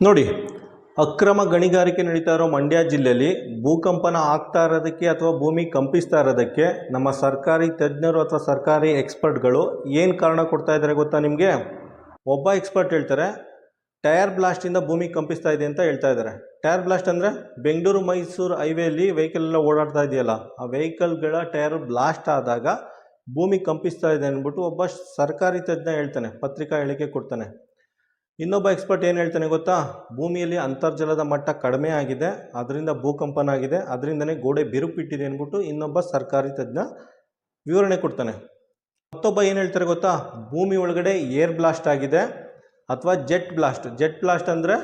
ನೋಡಿ, ಅಕ್ರಮ ಗಣಿಗಾರಿಕೆ ನಡೀತಾ ಇರೋ ಮಂಡ್ಯ ಜಿಲ್ಲೆಯಲ್ಲಿ ಭೂಕಂಪನ ಆಗ್ತಾ ಇರೋದಕ್ಕೆ ಅಥವಾ ಭೂಮಿ ಕಂಪಿಸ್ತಾ ಇರೋದಕ್ಕೆ ನಮ್ಮ ಸರ್ಕಾರಿ ತಜ್ಞರು ಅಥವಾ ಸರ್ಕಾರಿ ಎಕ್ಸ್ಪರ್ಟ್ಗಳು ಏನು ಕಾರಣ ಕೊಡ್ತಾ ಇದ್ದಾರೆ ಗೊತ್ತಾ ನಿಮಗೆ? ಒಬ್ಬ ಎಕ್ಸ್ಪರ್ಟ್ ಹೇಳ್ತಾರೆ, ಟೈರ್ ಬ್ಲಾಸ್ಟಿಂದ ಭೂಮಿ ಕಂಪಿಸ್ತಾ ಇದೆ ಅಂತ ಹೇಳ್ತಾ ಇದ್ದಾರೆ. ಟೈರ್ ಬ್ಲಾಸ್ಟ್ ಅಂದರೆ ಬೆಂಗಳೂರು ಮೈಸೂರು ಹೈವೇಲಿ ವೆಹಿಕಲ್ ಎಲ್ಲ ಓಡಾಡ್ತಾ ಇದೆಯಲ್ಲ, ಆ ವೆಹಿಕಲ್ಗಳ ಟೈರ್ ಬ್ಲಾಸ್ಟ್ ಆದಾಗ ಭೂಮಿ ಕಂಪಿಸ್ತಾ ಇದೆ ಅಂದ್ಬಿಟ್ಟು ಒಬ್ಬ ಸರ್ಕಾರಿ ತಜ್ಞ ಹೇಳ್ತಾನೆ, ಪತ್ರಿಕಾ ಹೇಳಿಕೆ ಕೊಡ್ತಾನೆ. ಇನ್ನೊಬ್ಬ ಎಕ್ಸ್ಪರ್ಟ್ ಏನು ಹೇಳ್ತಾನೆ ಗೊತ್ತಾ? ಭೂಮಿಯಲ್ಲಿ ಅಂತರ್ಜಲದ ಮಟ್ಟ ಕಡಿಮೆ ಆಗಿದೆ ಅದರಿಂದ ಭೂಕಂಪನ ಆಗಿದೆ ಅದರಿಂದನೇ ಗೋಡೆ ಬಿರುಪಿಟ್ಟಿದೆ ಅಂದ್ಬಿಟ್ಟು ಇನ್ನೊಬ್ಬ ಸರ್ಕಾರಿ ತಜ್ಞ ವಿವರಣೆ ಕೊಡ್ತಾನೆ. ಮತ್ತೊಬ್ಬ ಏನು ಹೇಳ್ತಾರೆ ಗೊತ್ತಾ? ಭೂಮಿ ಒಳಗಡೆ ಏರ್ ಬ್ಲಾಸ್ಟ್ ಆಗಿದೆ ಅಥವಾ ಜೆಟ್ ಬ್ಲಾಸ್ಟ್. ಜೆಟ್ ಬ್ಲಾಸ್ಟ್ ಅಂದರೆ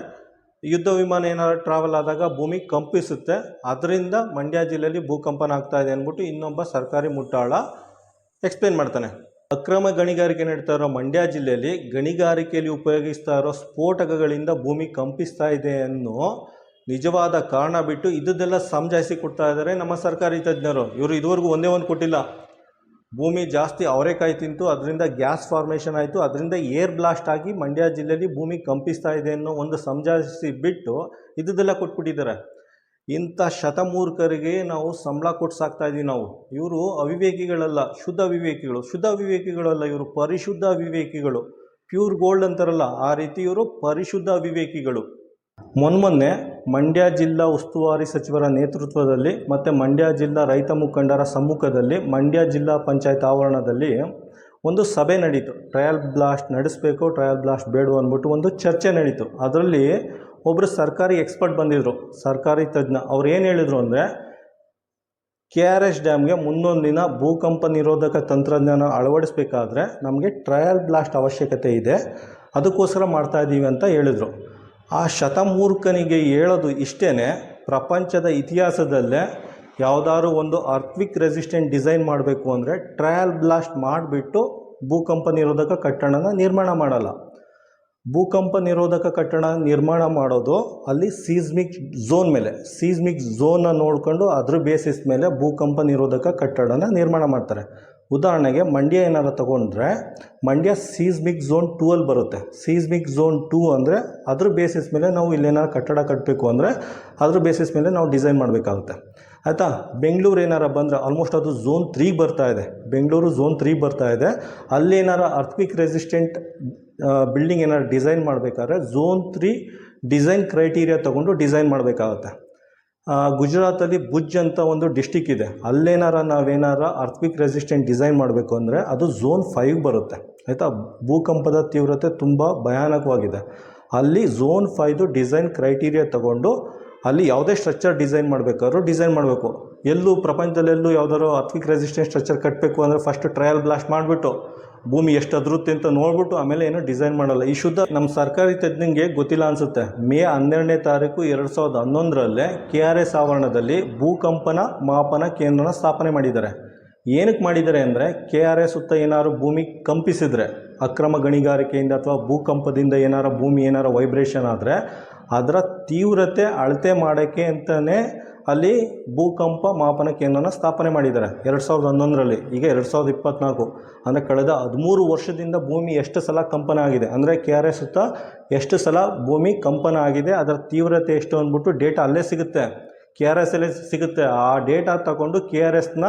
ಯುದ್ಧ ವಿಮಾನ ಏನಾದ್ರು ಟ್ರಾವೆಲ್ ಆದಾಗ ಭೂಮಿ ಕಂಪಿಸುತ್ತೆ ಅದರಿಂದ ಮಂಡ್ಯ ಜಿಲ್ಲೆಯಲ್ಲಿ ಭೂಕಂಪನ ಆಗ್ತಾ ಇದೆ ಅಂದ್ಬಿಟ್ಟು ಇನ್ನೊಬ್ಬ ಸರ್ಕಾರಿ ಮುಟ್ಟಾಳ ಎಕ್ಸ್ಪ್ಲೇನ್ ಮಾಡ್ತಾನೆ. ಅಕ್ರಮ ಗಣಿಗಾರಿಕೆ ನಡೀತಾ ಇರೋ ಮಂಡ್ಯ ಜಿಲ್ಲೆಯಲ್ಲಿ ಗಣಿಗಾರಿಕೆಯಲ್ಲಿ ಉಪಯೋಗಿಸ್ತಾ ಇರೋ ಸ್ಫೋಟಕಗಳಿಂದ ಭೂಮಿ ಕಂಪಿಸ್ತಾ ಇದೆ ಅನ್ನೋ ನಿಜವಾದ ಕಾರಣ ಬಿಟ್ಟು ಇದ್ದದೆಲ್ಲ ಸಮಜಾಯಿಸಿ ಕೊಡ್ತಾ ಇದ್ದಾರೆ ನಮ್ಮ ಸರ್ಕಾರಿ ತಜ್ಞರು. ಇವರು ಇದುವರೆಗೂ ಒಂದೇ ಒಂದು ಕೊಟ್ಟಿಲ್ಲ. ಭೂಮಿ ಜಾಸ್ತಿ ಅವರೆಕಾಯಿ ತಿಂತು, ಅದರಿಂದ ಗ್ಯಾಸ್ ಫಾರ್ಮೇಷನ್ ಆಯಿತು, ಅದರಿಂದ ಏರ್ ಬ್ಲಾಸ್ಟ್ ಆಗಿ ಮಂಡ್ಯ ಜಿಲ್ಲೆಯಲ್ಲಿ ಭೂಮಿ ಕಂಪಿಸ್ತಾ ಇದೆ ಅನ್ನೋ ಒಂದು ಸಮಜಾಯಿಸಿ ಬಿಟ್ಟು ಇದ್ದದ್ದೆಲ್ಲ ಕೊಟ್ಬಿಟ್ಟಿದ್ದಾರೆ. ಇಂಥ ಶತಮೂರ್ಖರಿಗೆ ನಾವು ಸಂಬಳ ಕೊಟ್ಟು ಸಾಕ್ತಾ ಇದ್ದೀವಿ ನಾವು. ಇವರು ಅವಿವೇಕಿಗಳಲ್ಲ, ಶುದ್ಧ ವಿವೇಕಿಗಳು ಶುದ್ಧ ವಿವೇಕಿಗಳಲ್ಲ ಇವರು, ಪರಿಶುದ್ಧ ವಿವೇಕಿಗಳು ಪ್ಯೂರ್ ಗೋಲ್ಡ್ ಅಂತಾರಲ್ಲ, ಆ ರೀತಿ ಇವರು ಪರಿಶುದ್ಧ ವಿವೇಕಿಗಳು ಮೊನ್ಮೊನ್ನೆ ಮಂಡ್ಯ ಜಿಲ್ಲಾ ಉಸ್ತುವಾರಿ ಸಚಿವರ ನೇತೃತ್ವದಲ್ಲಿ ಮತ್ತು ಮಂಡ್ಯ ಜಿಲ್ಲಾ ರೈತ ಮುಖಂಡರ ಸಮ್ಮುಖದಲ್ಲಿ ಮಂಡ್ಯ ಜಿಲ್ಲಾ ಪಂಚಾಯತ್ ಆವರಣದಲ್ಲಿ ಒಂದು ಸಭೆ ನಡೀತು. ಟ್ರಯಲ್ ಬ್ಲಾಸ್ಟ್ ನಡೆಸಬೇಕು, ಟ್ರಯಲ್ ಬ್ಲಾಸ್ಟ್ ಬೇಡ ಅಂದ್ಬಿಟ್ಟು ಒಂದು ಚರ್ಚೆ ನಡೀತು. ಅದರಲ್ಲಿ ಒಬ್ಬರು ಸರ್ಕಾರಿ ಎಕ್ಸ್ಪರ್ಟ್ ಬಂದಿದ್ದರು ಸರ್ಕಾರಿ ತಜ್ಞ. ಅವ್ರು ಏನು ಹೇಳಿದರು ಅಂದರೆ ಕೆ ಆರ್ ಎಸ್ ಡ್ಯಾಮ್ಗೆ ಮುಂದೊಂದು ದಿನ ಭೂಕಂಪ ನಿರೋಧಕ ತಂತ್ರಜ್ಞಾನ ಅಳವಡಿಸಬೇಕಾದ್ರೆ ನಮಗೆ ಟ್ರಯಲ್ ಬ್ಲಾಸ್ಟ್ ಅವಶ್ಯಕತೆ ಇದೆ. ಅದಕ್ಕೋಸ್ಕರ ಮಾಡ್ತಾ ಇದ್ದೀವಿ ಅಂತ ಹೇಳಿದರು. ಆ ಶತಮೂರ್ಖನಿಗೆ ಹೇಳೋದು ಇಷ್ಟೇ ಪ್ರಪಂಚದ ಇತಿಹಾಸದಲ್ಲೇ ಯಾವುದಾದ್ರು ಒಂದು ಅರ್ಥ್ವಿಕ್ ರೆಸಿಸ್ಟೆಂಟ್ ಡಿಸೈನ್ ಮಾಡಬೇಕು ಅಂದರೆ ಟ್ರಯಲ್ ಬ್ಲಾಸ್ಟ್ ಮಾಡಿಬಿಟ್ಟು ಭೂಕಂಪ ನಿರೋಧಕ ಕಟ್ಟಡನ ನಿರ್ಮಾಣ ಮಾಡಲ್ಲ. ಭೂಕಂಪ ನಿರೋಧಕ ಕಟ್ಟಡ ನಿರ್ಮಾಣ ಮಾಡೋದು ಅಲ್ಲಿ ಸೀಸ್ಮಿಕ್ ಝೋನ್ ಮೇಲೆ, ಸೀಸ್ಮಿಕ್ ಝೋನ್ನ ನೋಡಿಕೊಂಡು ಅದ್ರ ಬೇಸಿಸ್ ಮೇಲೆ ಭೂಕಂಪ ನಿರೋಧಕ ಕಟ್ಟಡನ ನಿರ್ಮಾಣ ಮಾಡ್ತಾರೆ. ಉದಾಹರಣೆಗೆ ಮಂಡ್ಯ ಏನಾರು ತಗೊಂಡ್ರೆ, ಮಂಡ್ಯ ಸೀಸ್ಮಿಕ್ ಝೋನ್ ಟೂ ಅಲ್ಲಿ ಬರುತ್ತೆ. ಸೀಸ್ಮಿಕ್ ಝೋನ್ ಟೂ ಅಂದರೆ ಅದ್ರ ಬೇಸಿಸ್ ಮೇಲೆ ನಾವು ಇಲ್ಲೇನಾರು ಕಟ್ಟಡ ಕಟ್ಟಬೇಕು ಅಂದರೆ ಅದ್ರ ಬೇಸಿಸ್ ಮೇಲೆ ನಾವು ಡಿಸೈನ್ ಮಾಡಬೇಕಾಗುತ್ತೆ. ಆಯಿತಾ? ಬೆಂಗಳೂರು ಏನಾರ ಬಂದರೆ ಆಲ್ಮೋಸ್ಟ್ ಅದು ಝೋನ್ ತ್ರೀಗೆ ಬರ್ತಾ ಇದೆ. ಬೆಂಗಳೂರು ಝೋನ್ ತ್ರೀ ಬರ್ತಾ ಇದೆ. ಅಲ್ಲೇನಾರ ಅರ್ಥ್ವಿಕ್ ರೆಸಿಸ್ಟೆಂಟ್ ಬಿಲ್ಡಿಂಗ್ ಏನಾರು ಡಿಸೈನ್ ಮಾಡಬೇಕಾದ್ರೆ ಝೋನ್ ತ್ರೀ ಡಿಸೈನ್ ಕ್ರೈಟೀರಿಯಾ ತೊಗೊಂಡು ಡಿಸೈನ್ ಮಾಡಬೇಕಾಗುತ್ತೆ. ಗುಜರಾತಲ್ಲಿ ಭುಜ್ ಅಂತ ಒಂದು ಡಿಸ್ಟಿಕ್ ಇದೆ. ಅಲ್ಲೇನಾರ ನಾವೇನಾರ ಅರ್ಥ್ವಿಕ್ ರೆಸಿಸ್ಟೆಂಟ್ ಡಿಸೈನ್ ಮಾಡಬೇಕು ಅಂದರೆ ಅದು ಝೋನ್ ಫೈವ್ ಬರುತ್ತೆ. ಆಯಿತಾ? ಭೂಕಂಪದ ತೀವ್ರತೆ ತುಂಬ ಭಯಾನಕವಾಗಿದೆ. ಅಲ್ಲಿ ಝೋನ್ ಫೈದು ಡಿಸೈನ್ ಕ್ರೈಟೀರಿಯಾ ತಗೊಂಡು ಅಲ್ಲಿ ಯಾವುದೇ ಸ್ಟ್ರಕ್ಚರ್ ಡಿಸೈನ್ ಮಾಡಬೇಕಾದ್ರೂ ಡಿಸೈನ್ ಮಾಡಬೇಕು. ಎಲ್ಲೂ ಪ್ರಪಂಚದಲ್ಲೆಲ್ಲೂ ಯಾವ್ದಾದ್ರು ಅರ್ಥಿಕ್ ರೆಸಿಸ್ಟೆನ್ಸ್ ಸ್ಟ್ರಕ್ಚರ್ ಕಟ್ಟಬೇಕು ಅಂದರೆ ಫಸ್ಟ್ ಟ್ರಯಲ್ ಬ್ಲಾಸ್ಟ್ ಮಾಡಿಬಿಟ್ಟು, ಭೂಮಿ ಎಷ್ಟು ಅದೃತ್ತಿ ಅಂತ ನೋಡ್ಬಿಟ್ಟು ಆಮೇಲೆ ಏನೋ ಡಿಸೈನ್ ಮಾಡಲ್ಲ. ಈ ಶುದ್ಧ ನಮ್ಮ ಸರ್ಕಾರಿ ತಜ್ಞಂಗೆ ಗೊತ್ತಿಲ್ಲ ಅನಿಸುತ್ತೆ. ಮೇ ಹನ್ನೆರಡನೇ ತಾರೀಕು ಎರಡು ಸಾವಿರದ ಹನ್ನೊಂದರಲ್ಲೇ ಕೆ ಆರ್ ಎಸ್ ಆವರಣದಲ್ಲಿ ಭೂಕಂಪನ ಮಾಪನ ಕೇಂದ್ರನ ಸ್ಥಾಪನೆ ಮಾಡಿದ್ದಾರೆ. ಏನಕ್ಕೆ ಮಾಡಿದ್ದಾರೆ ಅಂದರೆ ಕೆ ಆರ್ ಎಸ್ ಸುತ್ತ ಏನಾದ್ರು ಭೂಮಿ ಕಂಪಿಸಿದರೆ, ಅಕ್ರಮ ಗಣಿಗಾರಿಕೆಯಿಂದ ಅಥವಾ ಭೂಕಂಪದಿಂದ ಏನಾರ ಭೂಮಿ ಏನಾರ ವೈಬ್ರೇಷನ್ ಆದರೆ ಅದರ ತೀವ್ರತೆ ಅಳತೆ ಮಾಡೋಕ್ಕೆ ಅಂತಲೇ ಅಲ್ಲಿ ಭೂಕಂಪ ಮಾಪನ ಕೇಂದ್ರನ ಸ್ಥಾಪನೆ ಮಾಡಿದ್ದಾರೆ. ಎರಡು ಸಾವಿರದ ಹನ್ನೊಂದರಲ್ಲಿ, ಈಗ ಎರಡು ಸಾವಿರದ ಇಪ್ಪತ್ತ್ನಾಲ್ಕು ಅಂದರೆ ಕಳೆದ ಹದಿಮೂರು ವರ್ಷದಿಂದ ಭೂಮಿ ಎಷ್ಟು ಸಲ ಕಂಪನ ಆಗಿದೆ? ಅಂದರೆ ಕೆ ಆರ್ ಎಸ್ ಸುತ್ತ ಎಷ್ಟು ಸಲ ಭೂಮಿ ಕಂಪನ ಆಗಿದೆ? ಅದರ ತೀವ್ರತೆ ಎಷ್ಟು ಅಂದ್ಬಿಟ್ಟು ಡೇಟಾ ಅಲ್ಲೇ ಸಿಗುತ್ತೆ. ಕೆ ಆರ್ ಎಸ್ ಅಲ್ಲೇ ಸಿಗುತ್ತೆ. ಆ ಡೇಟಾ ತಗೊಂಡು ಕೆ ಆರ್ ಎಸ್ನ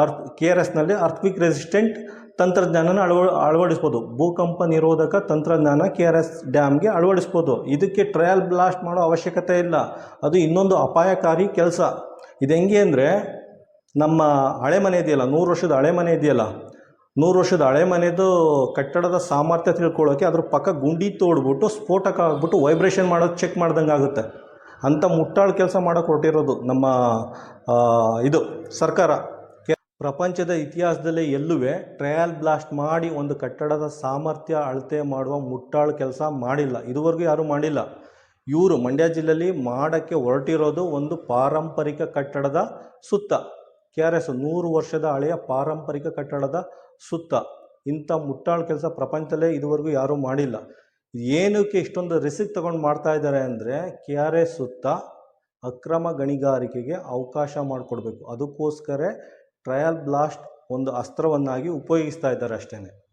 ಅರ್ತ್ ಕೆ ಆರ್ ಎಸ್ನಲ್ಲಿ ಅರ್ಥ್ವಿಕ್ ರೆಸಿಸ್ಟೆಂಟ್ ತಂತ್ರಜ್ಞಾನನ ಅಳವ ಅಳವಡಿಸ್ಬೋದು. ಭೂಕಂಪ ನಿರೋಧಕ ತಂತ್ರಜ್ಞಾನ ಕೆ ಆರ್ ಎಸ್ ಡ್ಯಾಮ್ಗೆ ಅಳವಡಿಸ್ಬೋದು. ಇದಕ್ಕೆ ಟ್ರಯಲ್ ಬ್ಲಾಸ್ಟ್ ಮಾಡೋ ಅವಶ್ಯಕತೆ ಇಲ್ಲ. ಅದು ಇನ್ನೊಂದು ಅಪಾಯಕಾರಿ ಕೆಲಸ. ಇದು ಹೆಂಗೆ ಅಂದರೆ ನಮ್ಮ ಹಳೆ ಮನೆ ಇದೆಯಲ್ಲ, ನೂರು ವರ್ಷದ ಹಳೆ ಮನೆ ಇದೆಯಲ್ಲ, ನೂರು ವರ್ಷದ ಹಳೆ ಮನೆದು ಕಟ್ಟಡದ ಸಾಮರ್ಥ್ಯ ತಿಳ್ಕೊಳ್ಳೋಕೆ ಅದ್ರ ಪಕ್ಕ ಗುಂಡಿ ತೋಡ್ಬಿಟ್ಟು ಸ್ಫೋಟಕ ಆಗ್ಬಿಟ್ಟು ವೈಬ್ರೇಷನ್ ಮಾಡೋದು ಚೆಕ್ ಮಾಡ್ದಂಗೆ ಆಗುತ್ತೆ ಅಂಥ ಮುಟ್ಟಾಳು ಕೆಲಸ ಮಾಡೋಕೆ ಹೊರಟಿರೋದು ನಮ್ಮ ಇದು ಸರ್ಕಾರ. ಪ್ರಪಂಚದ ಇತಿಹಾಸದಲ್ಲೇ ಎಲ್ಲೂ ಟ್ರಯಲ್ ಬ್ಲಾಸ್ಟ್ ಮಾಡಿ ಒಂದು ಕಟ್ಟಡದ ಸಾಮರ್ಥ್ಯ ಅಳತೆ ಮಾಡುವ ಮುಟ್ಟಾಳು ಕೆಲಸ ಮಾಡಿಲ್ಲ. ಇದುವರೆಗೂ ಯಾರೂ ಮಾಡಿಲ್ಲ. ಇವರು ಮಂಡ್ಯ ಜಿಲ್ಲೆಯಲ್ಲಿ ಮಾಡೋಕ್ಕೆ ಹೊರಟಿರೋದು ಒಂದು ಪಾರಂಪರಿಕ ಕಟ್ಟಡದ ಸುತ್ತ. ಕೆ ಆರ್ ಎಸ್ ನೂರು ವರ್ಷದ ಹಳೆಯ ಪಾರಂಪರಿಕ ಕಟ್ಟಡದ ಸುತ್ತ. ಇಂಥ ಮುಟ್ಟಾಳು ಕೆಲಸ ಪ್ರಪಂಚದಲ್ಲೇ ಇದುವರೆಗೂ ಯಾರೂ ಮಾಡಿಲ್ಲ. ಏನಕ್ಕೆ ಇಷ್ಟೊಂದು ರಿಸ್ಕ್ ತಗೊಂಡು ಮಾಡ್ತಾ ಇದ್ದಾರೆ ಅಂದರೆ ಕೆ ಆರ್ ಎಸ್ ಸುತ್ತ ಅಕ್ರಮ ಗಣಿಗಾರಿಕೆಗೆ ಅವಕಾಶ ಮಾಡಿಕೊಡ್ಬೇಕು. ಅದಕ್ಕೋಸ್ಕರ ಟ್ರಯಲ್ ಬ್ಲಾಸ್ಟ್ ಒಂದು ಅಸ್ತ್ರವನ್ನಾಗಿ ಉಪಯೋಗಿಸ್ತಾ ಇದ್ದಾರೆ ಅಷ್ಟೇ